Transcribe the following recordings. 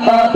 Allah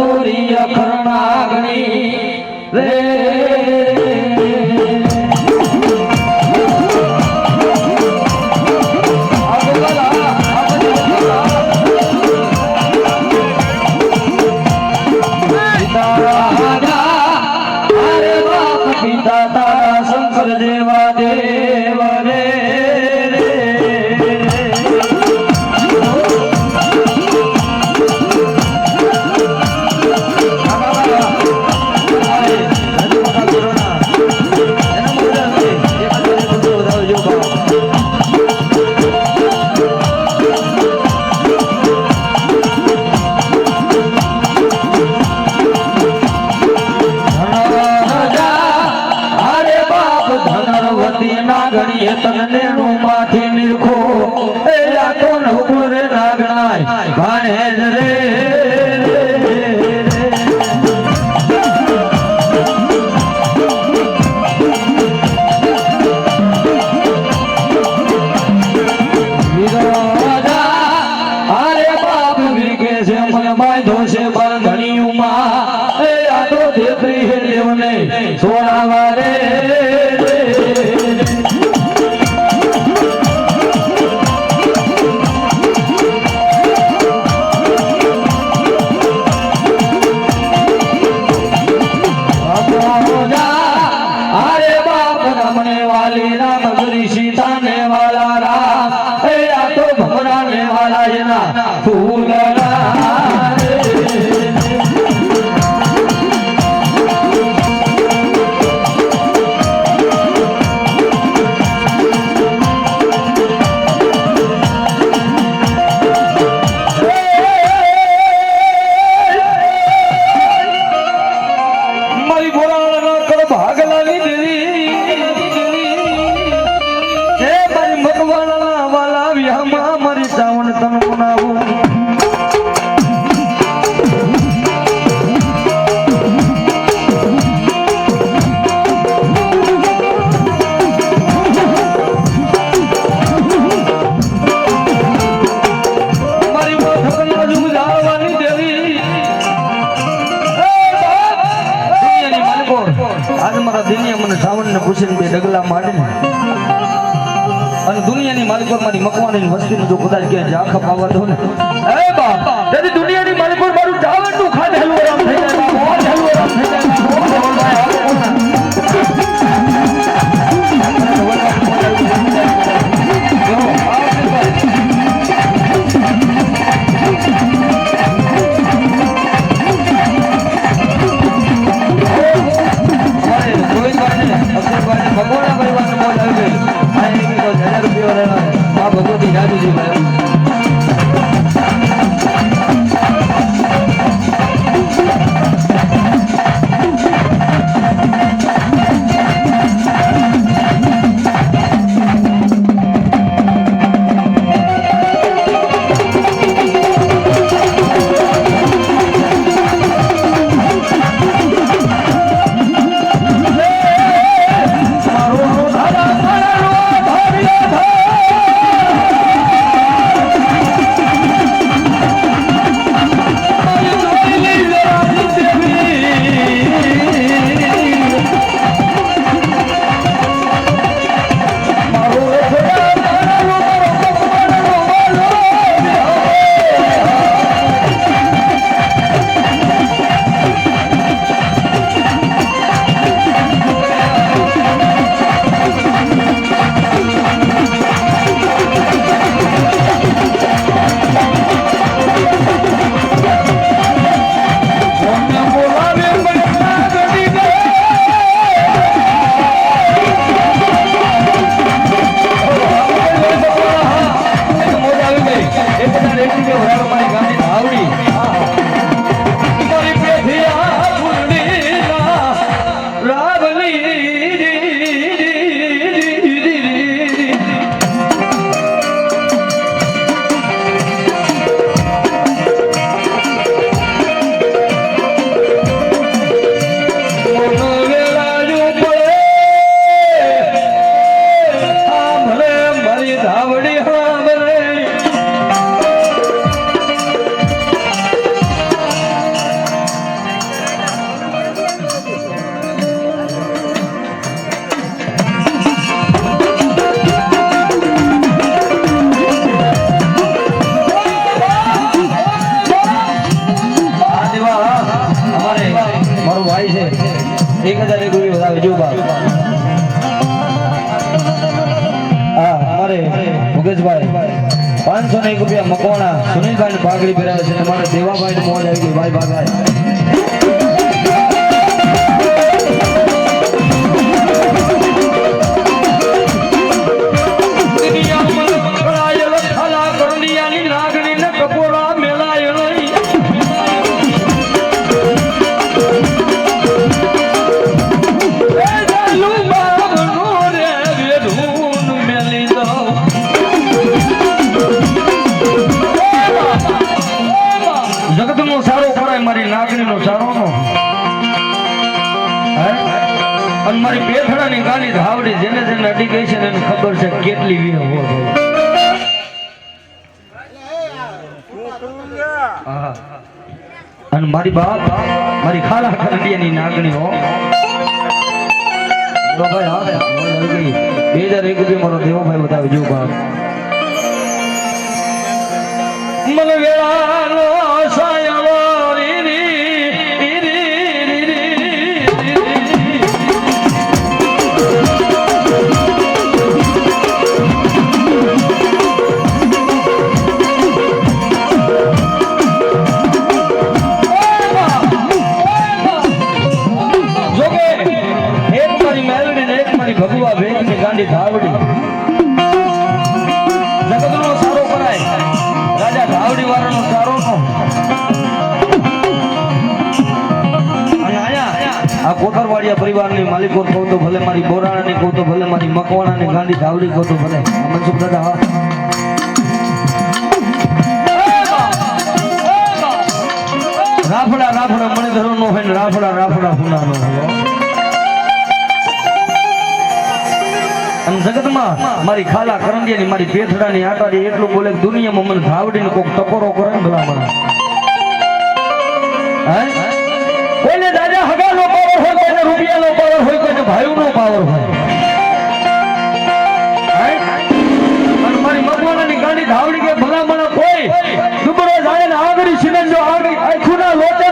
બે ડગલા માંડને અને દુનિયાની માલિકોરમાંથી મકવાની વસ્તીનું જો કદાચ ક્યાં જાખ પાવા દો ને. એ બાપ! દુનિયાની માલિકોર પાંચસો એક રૂપિયા મકોણા સુનિલભાઈ ને પાઘડી પહેરાવે છે તમારા દેવાભાઈ મોજ આવી ગઈ ભાઈ ભાગાય તમારી બેથડાની ગાલી હાવડી જેને જેને અડી ગઈ છે એને ખબર છે કેટલી વીર હો અને મારી બાપ, મારી ખાલા ખરડિયાની નાગણી હો. ભાઈ, આવે. બે હજાર એક રૂપિયા મારો દેવાભાઈ બતાવી. જો બાપ. મને વેળાનો પરિવારની માલિકો કહું તો ભલે મારી બોરાણાની કહું તો ભલે મારી મકવાણાની ગાંડી ધાવડી કહું તો ભલે. મનસુખ દાદા રાફડા રાફડા, મણિધરો નો હોય ને રાફડા રાફડા હુના નો હોય. અને જગતમાં મારી ખાલા કરંડિયાની, મારી પેથડાની આટાડી એટલું બોલે દુનિયામાં મને ધાવડીને કોઈક ટકોરો કરે ને ભલા મને. હે? રૂપિયાનો પાવર હોય કોઈને ભાઈનો પાવર હોય? અને મારી મકવાણાની ગાડી ધાવડી કે ભલા મને કોઈ દુબરો જાય ને આગળ સિનેન જો આગળ આખું ના ખેંચી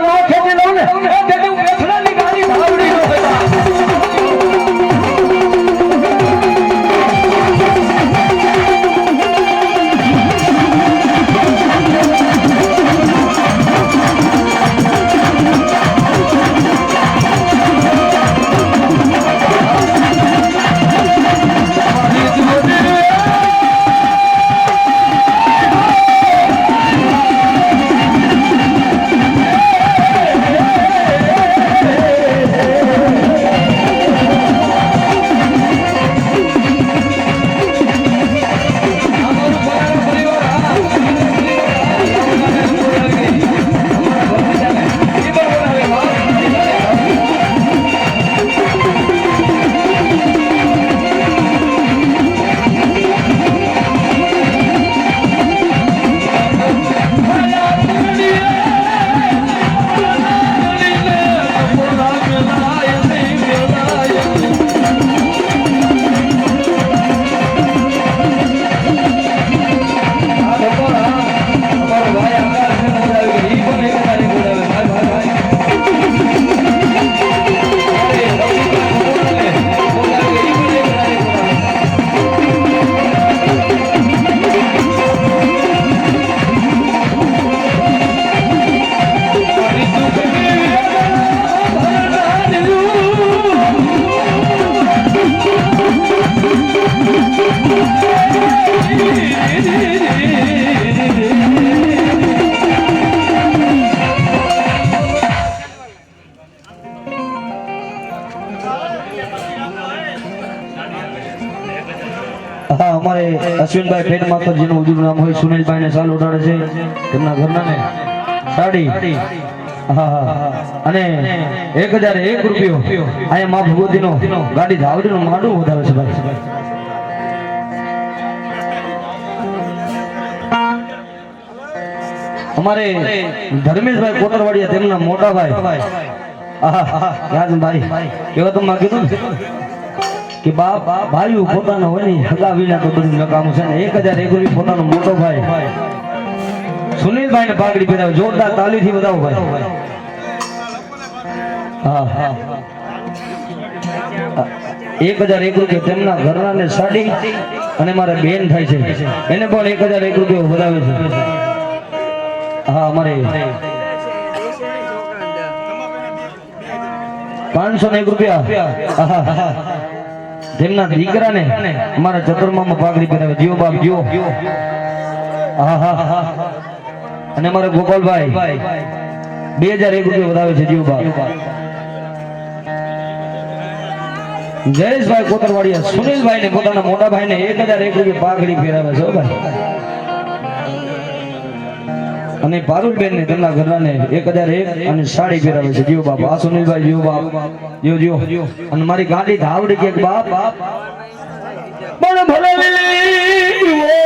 હા અમારે અશ્વિનભાઈ પેટમાં તો નું ઉજળું નામ હોય સુનિલભાઈ ને સાલ ઉડાડે છે. તેમના ઘરના ને સાડી. હા હા. અને એક હજાર એક રૂપિયો અહીંયા મા ભગવતીનો ગાડી ધાવડીનું માડું વધારે છે ભાઈ. અમારે ધર્મેશભાઈ કોટરવાડિયા તેમના મોટા ભાઈ. આહા યાદભાઈ કેવા તમે કીધું? ને કે બાપ, ભાઈઓ પોતાના હોય ને હગા વિના તો બધું નકામું છે ને એક હજાર એક રૂપિયા પોતાનો મોટો ભાઈ. સુનિલભાઈ ને પાઘડી પહેરાવે, જોરદાર તાલીથી બતાવો ભાઈ. હા હા. એક હજાર એક રૂપિયા તેમના ઘરના ને સાડી અને મારા બેન થાય છે. એને પણ એક હજાર એક રૂપિયા વધાવે છે. હા, અમારે. પાંચસો ને એક રૂપિયા. તેમના દીકરાને અમારા ચતુર્મામાં પાઘડી પહેરાવે. જીઓ બાપ, જીઓ. અને અમારા ગોપાલભાઈ, બે હજાર એક રૂપિયા વધાવે છે જીઓ બાપ. જયેશભાઈ કોતરવાડિયા સુનિલભાઈ ને પોતાના મોટા ભાઈ ને એક હજાર એક રૂપિયા પાઘડી પહેરાવે છે ભાઈ. અને પારુલબેન ને તેમના ઘરવાને એક હજાર એક અને સાડી પહેરાવે છે જીવ બાપ આ સુનિલભાઈ જીવ બાપ જીવ જીવ અને મારી ગાડી ધાવડી કે બાપ પણ ભલે